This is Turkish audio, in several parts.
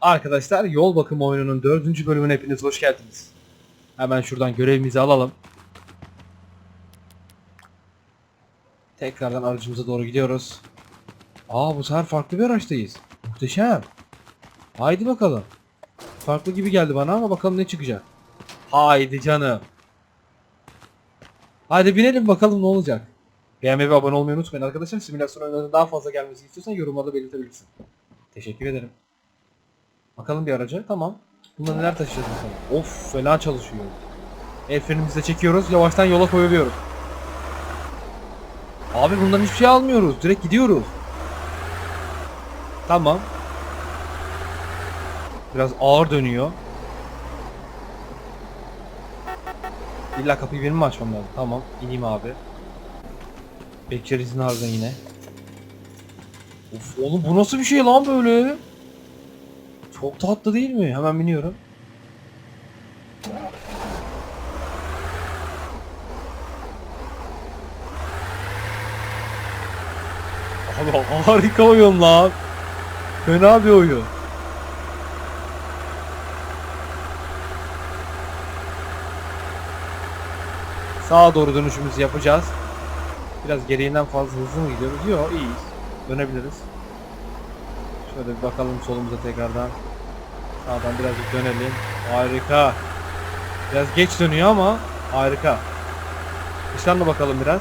Arkadaşlar yol bakım oyununun dördüncü bölümüne hepiniz hoş geldiniz. Hemen şuradan görevimizi alalım. Tekrardan aracımıza doğru gidiyoruz. Aa bu sefer farklı bir araçtayız. Muhteşem. Haydi bakalım. Farklı gibi geldi bana ama bakalım ne çıkacak. Haydi canım. Hadi binelim bakalım ne olacak. Beğenmeyi ve abone olmayı unutmayın arkadaşlar. Simülasyon oyunlarının daha fazla gelmesini istiyorsan yorumlarda belirtebilirsin. Teşekkür ederim. Bakalım bir araca. Tamam. Bunda neler taşıyacağız bakalım. Of fena çalışıyor. El frenimizi de çekiyoruz. Yavaştan yola koyuluyoruz. Abi bundan hiçbir şey almıyoruz. Direkt gidiyoruz. Tamam. Biraz ağır dönüyor. İlla kapıyı benim mi açmam lazım? Tamam. ineyim abi. Bekçer izin harbiden yine. Of oğlum bu nasıl bir şey lan böyle? Çok tatlı değil mi? Hemen biniyorum. Abi harika oyun lan. Fena bir oyun. Sağa doğru dönüşümüzü yapacağız. Biraz gereğinden fazla hızlı mı gidiyoruz? Yok iyiyiz. Dönebiliriz. Şöyle bir bakalım solumuza tekrardan. Sağdan birazcık dönelim. Harika. Biraz geç dönüyor ama harika. Dıştan da bakalım biraz.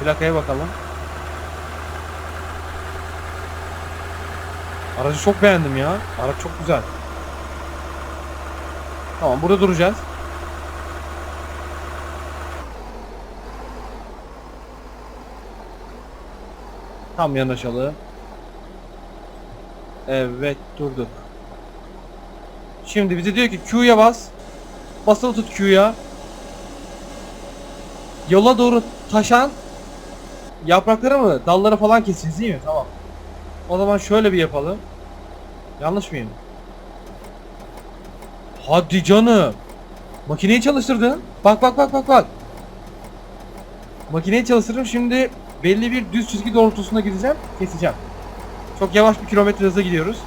Plakaya bakalım. Aracı çok beğendim ya. Araç çok güzel. Tamam burada duracağız. Tam yanaşalım. Evet durduk. Şimdi bize diyor ki Q'ya bas. Basılı tut Q'ya. Yola doğru taşan yaprakları mı dalları falan keseceğiz değil mi? Tamam. O zaman şöyle bir yapalım. Yanlış mıyım? Hadi canım. Makineyi çalıştırdın. Bak bak bak bak bak. Makineyi çalıştırdım. Şimdi belli bir düz çizgi doğrultusunda gideceğim. Keseceğim. Çok yavaş bir kilometre hızla gidiyoruz.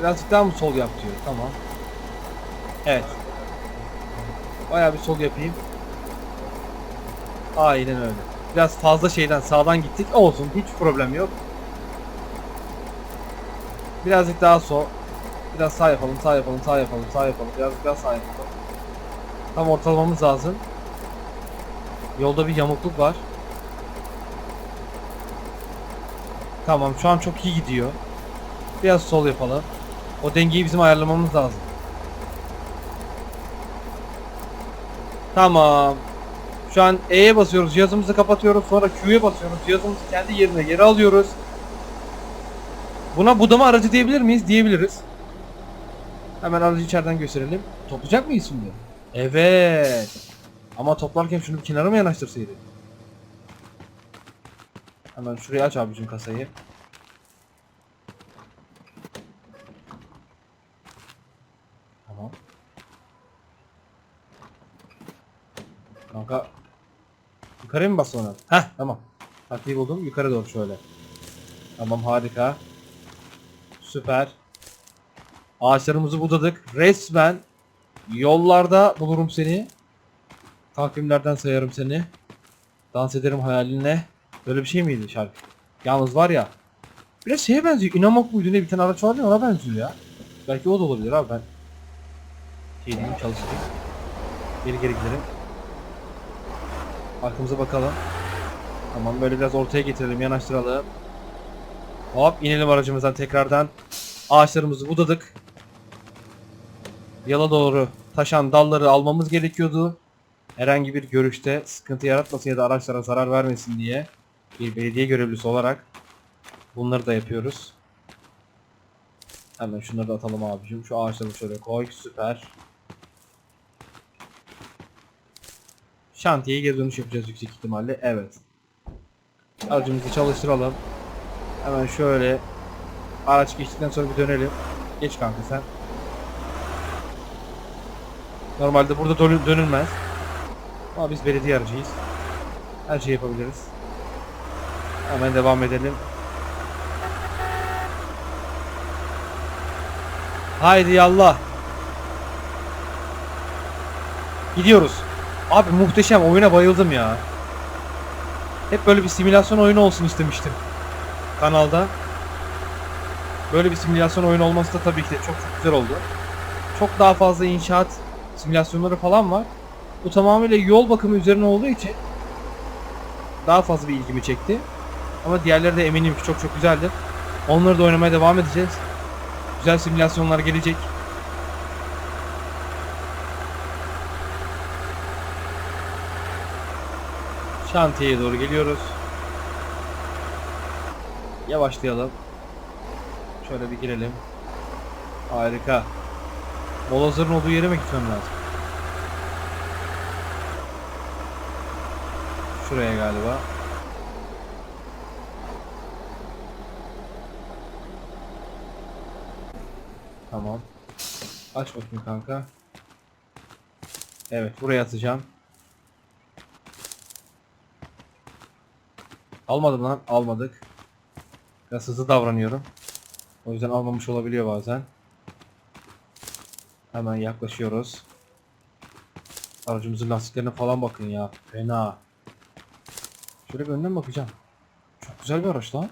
Birazcık daha mı sol yap diyor. Tamam. Evet. Bayağı bir sol yapayım. Aynen öyle. Biraz fazla şeyden sağdan gittik. Olsun hiç problem yok. Birazcık daha sol. Biraz sağ yapalım, sağ yapalım, sağ yapalım, sağ yapalım. Birazcık daha sağ yapalım. Tam ortalamamız lazım. Yolda bir yamukluk var. Tamam şu an çok iyi gidiyor. Biraz sol yapalım. O dengeyi bizim ayarlamamız lazım. Tamam. Şu an E'ye basıyoruz. Cihazımızı kapatıyoruz. Sonra Q'ya basıyoruz. Cihazımızı kendi yerine geri alıyoruz. Buna budama aracı diyebilir miyiz? Diyebiliriz. Hemen aracı içeriden gösterelim. Toplayacak mıyız şimdi? Evet. Ama toplarken şunu bir kenara mı yanaştırsaydık? Hemen şuraya aç abicim kasayı. Tamam. Kanka Yukarıya mı bas ona? Heh tamam. Taktiği buldum. Yukarı doğru şöyle. Tamam harika. Süper. Ağaçlarımızı budadık. Resmen yollarda bulurum seni. Takvimlerden sayarım seni. Dans ederim hayalinle. Böyle bir şey miydi şarkı? Yalnız var ya. Biraz şeye benziyor. İnamok muydu ne bir tane araç vardı ya ona benziyor ya. Belki o da olabilir abi ben. Şey diyeyim çalışayım. Geri geri gidelim. Arkamıza bakalım. Tamam böyle biraz ortaya getirelim, yanaştıralım. Hop inelim aracımızdan tekrardan. Ağaçlarımızı budadık. Yola doğru taşan dalları almamız gerekiyordu. Herhangi bir görüşte sıkıntı yaratmasın ya da araçlara zarar vermesin diye bir belediye görevlisi olarak bunları da yapıyoruz. Hemen şunları da atalım abicim. Şu ağaçları şöyle koy. Süper. Şantiyeye geri dönüş yapacağız yüksek ihtimalle. Evet. Aracımızı çalıştıralım. Hemen şöyle araç geçtikten sonra bir dönelim. Geç kanka sen. Normalde burada dönü- dönülmez. Ama biz belediye aracıyız. Her şeyi yapabiliriz. Hemen devam edelim. Haydi yallah. Gidiyoruz. Abi muhteşem oyuna bayıldım ya. Hep böyle bir simülasyon oyunu olsun istemiştim. Kanalda. Böyle bir simülasyon oyunu olması da tabii ki de çok çok güzel oldu. Çok daha fazla inşaat simülasyonları falan var. Bu tamamıyla yol bakımı üzerine olduğu için daha fazla bir ilgimi çekti. Ama diğerleri de eminim ki çok çok güzeldir. Onları da oynamaya devam edeceğiz. Güzel simülasyonlar gelecek. Şantiyeye doğru geliyoruz. Yavaşlayalım. Şöyle bir girelim. Harika. Molozların olduğu yere mi gitmem lazım? Şuraya galiba. Tamam. Aç bakayım kanka. Evet buraya atacağım. Almadım lan. Almadık. Biraz hızlı davranıyorum. O yüzden almamış olabiliyor bazen. Hemen yaklaşıyoruz. Aracımızın lastiklerine falan bakın ya. Fena. Şöyle bir önden bakacağım. Çok güzel bir araç lan.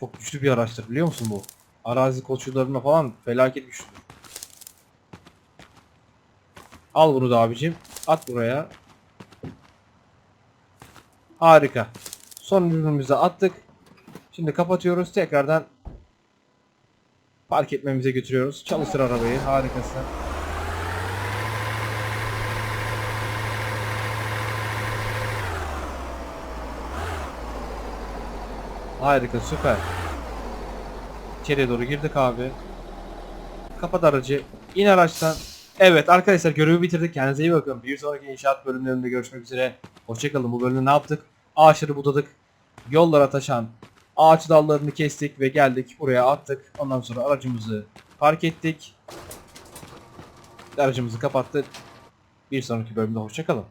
Çok güçlü bir araçtır biliyor musun bu? Arazi koşullarına falan felaket güçlü. Al bunu da abicim. At buraya. Harika. Son ürünümüzü attık. Şimdi kapatıyoruz. Tekrardan park etmemize götürüyoruz. Çalıştır arabayı. Harikasın. Harika süper. İçeriye doğru girdik abi. Kapat aracı. İn araçtan. Evet arkadaşlar görevi bitirdik. Kendinize iyi bakın. Bir sonraki inşaat bölümlerinde görüşmek üzere. Hoşçakalın. Bu bölümde ne yaptık? Ağaçları budadık. Yollara taşan ağaç dallarını kestik ve geldik. Buraya attık. Ondan sonra aracımızı park ettik. Aracımızı kapattık. Bir sonraki bölümde hoşçakalın.